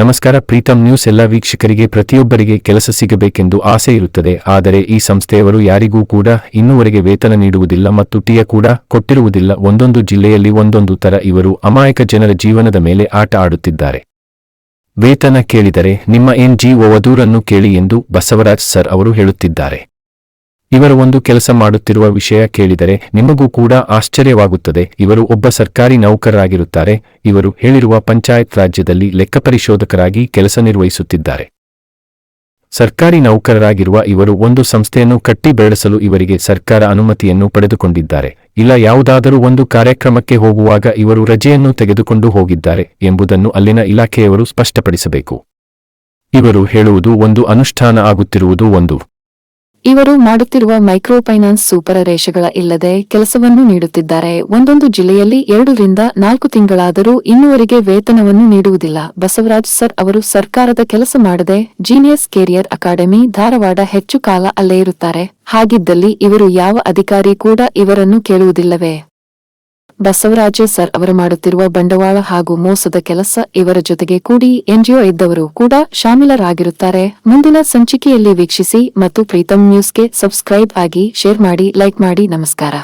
ನಮಸ್ಕಾರ ಪ್ರೀತಮ್ ನ್ಯೂಸ್ ಎಲ್ಲ ವೀಕ್ಷಕರಿಗೆ, ಪ್ರತಿಯೊಬ್ಬರಿಗೆ ಕೆಲಸ ಸಿಗಬೇಕೆಂದು ಆಸೆ ಇರುತ್ತದೆ. ಆದರೆ ಈ ಸಂಸ್ಥೆಯವರು ಯಾರಿಗೂ ಕೂಡ ಇನ್ನುವರೆಗೆ ವೇತನ ನೀಡುವುದಿಲ್ಲ ಮತ್ತು ಟಿಯ ಕೂಡ ಕೊಟ್ಟಿರುವುದಿಲ್ಲ. ಒಂದೊಂದು ಜಿಲ್ಲೆಯಲ್ಲಿ ಒಂದೊಂದು ತರ ಇವರು ಅಮಾಯಕ ಜನರ ಜೀವನದ ಮೇಲೆ ಆಟ ಆಡುತ್ತಿದ್ದಾರೆ. ವೇತನ ಕೇಳಿದರೆ ನಿಮ್ಮ ಎನ್ ಜಿ ವಧೂರನ್ನು ಕೇಳಿ ಎಂದು ಬಸವರಾಜ್ ಸರ್ ಅವರು ಹೇಳುತ್ತಿದ್ದಾರೆ. ಇವರ ಒಂದು ಕೆಲಸ ಮಾಡುತ್ತಿರುವ ವಿಷಯ ಕೇಳಿದರೆ ನಿಮಗೂ ಕೂಡ ಆಶ್ಚರ್ಯವಾಗುತ್ತದೆ. ಇವರು ಒಬ್ಬ ಸರ್ಕಾರಿ ನೌಕರರಾಗಿರುತ್ತಾರೆ. ಇವರು ಹೇಳಿರುವ ಪಂಚಾಯತ್ ರಾಜ್ಯದಲ್ಲಿ ಲೆಕ್ಕಪರಿಶೋಧಕರಾಗಿ ಕೆಲಸ ನಿರ್ವಹಿಸುತ್ತಿದ್ದಾರೆ. ಸರ್ಕಾರಿ ನೌಕರರಾಗಿರುವ ಇವರು ಒಂದು ಸಂಸ್ಥೆಯನ್ನು ಕಟ್ಟಿ ಬೆಳೆಸಲು ಇವರಿಗೆ ಸರ್ಕಾರ ಅನುಮತಿಯನ್ನು ಪಡೆದುಕೊಂಡಿದ್ದಾರೆ. ಇಲ್ಲ, ಯಾವುದಾದರೂ ಒಂದು ಕಾರ್ಯಕ್ರಮಕ್ಕೆ ಹೋಗುವಾಗ ಇವರು ರಜೆಯನ್ನು ತೆಗೆದುಕೊಂಡು ಹೋಗಿದ್ದಾರೆ ಎಂಬುದನ್ನು ಅಲ್ಲಿನ ಇಲಾಖೆಯವರು ಸ್ಪಷ್ಟಪಡಿಸಬೇಕು. ಇವರು ಹೇಳುವುದು ಒಂದು ಅನುಷ್ಠಾನ ಆಗುತ್ತಿರುವುದು ಒಂದು. ಇವರು ಮಾಡುತ್ತಿರುವ ಮೈಕ್ರೋ ಫೈನಾನ್ಸ್ ಸೂಪರ ರೇಷೆಗಳ ಇಲ್ಲದೆ ಕೆಲಸವನ್ನು ನೀಡುತ್ತಿದ್ದಾರೆ. ಒಂದೊಂದು ಜಿಲ್ಲೆಯಲ್ಲಿ ಎರಡರಿಂದ ನಾಲ್ಕು ತಿಂಗಳಾದರೂ ಇನ್ನುವರೆಗೆ ವೇತನವನ್ನು ನೀಡುವುದಿಲ್ಲ. ಬಸವರಾಜ್ ಸರ್ ಅವರು ಸರ್ಕಾರದ ಕೆಲಸ ಮಾಡದೆ ಜೀನಿಯಸ್ ಕೆರಿಯರ್ ಅಕಾಡೆಮಿ ಧಾರವಾಡ ಹೆಚ್ಚು ಕಾಲ ಅಲ್ಲೇ ಇರುತ್ತಾರೆ. ಹಾಗಿದ್ದಲ್ಲಿ ಇವರು ಯಾವ ಅಧಿಕಾರಿ ಕೂಡ ಇವರನ್ನು ಕೇಳುವುದಿಲ್ಲವೇ? ಬಸವರಾಜ ಸರ್ ಅವರು ಮಾಡುತ್ತಿರುವ ಬಂಡವಾಳ ಹಾಗೂ ಮೋಸದ ಕೆಲಸ ಇವರ ಜೊತೆಗೆ ಕೂಡಿ ಎನ್ಜಿಒ ಇದ್ದವರು ಕೂಡ ಶಾಮೀಲರಾಗಿರುತ್ತಾರೆ. ಮುಂದಿನ ಸಂಚಿಕೆಯಲ್ಲಿ ವೀಕ್ಷಿಸಿ ಮತ್ತು ಪ್ರೀತಂ ನ್ಯೂಸ್ಗೆ ಸಬ್ಸ್ಕ್ರೈಬ್ ಆಗಿ, ಶೇರ್ ಮಾಡಿ, ಲೈಕ್ ಮಾಡಿ, ನಮಸ್ಕಾರ.